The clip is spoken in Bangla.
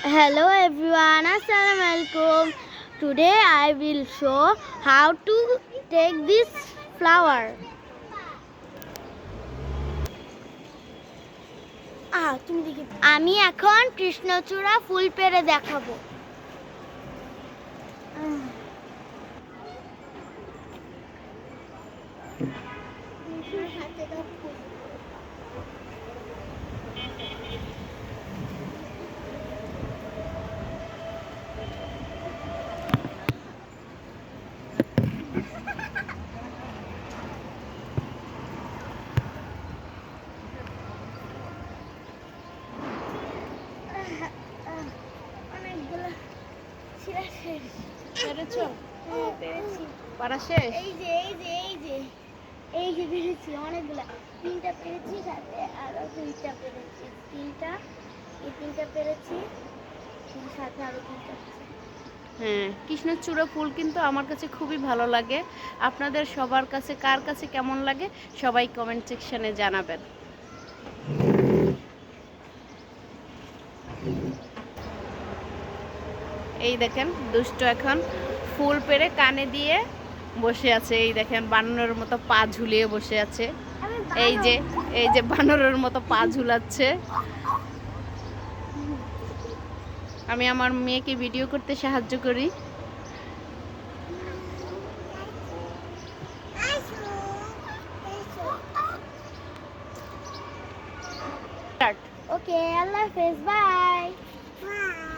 Hello everyone, Assalamu alaikum. Today I will show how to take this flower. আমি এখন কৃষ্ণচূড়া ফুল পেরে দেখাবো হাতে পেরেছ হ্যাঁ, পেরেছি? পারা শেষ? এই যে এই যে এই যে এই যে পেরেছি অনেকগুলা। তিনটা পেরেছি সাথে আরও দুইটা পেরেছি। তিনটা এই তিনটা পেরেছি সাথে আরও তিনটা। হ্যাঁ কৃষ্ণচূড়া ফুল কিন্তু আমার কাছে খুবই ভালো লাগে। আপনাদের সবার কাছে কার কাছে কেমন লাগে সবাই কমেন্ট সেকশনে জানাবেন। এই দেখেন, দুষ্ট এখন ফুল পেরে কানে দিয়ে বসে আছে। এই দেখেন, বানরের মতো পা ঝুলিয়ে বসে আছে। এই যে এই যে বানরের মতো পা ঝুলাচ্ছে। আমি আমার মেয়েকে ভিডিও করতে সাহায্য করি। ওকে আল্লাহ হাফেজ বাই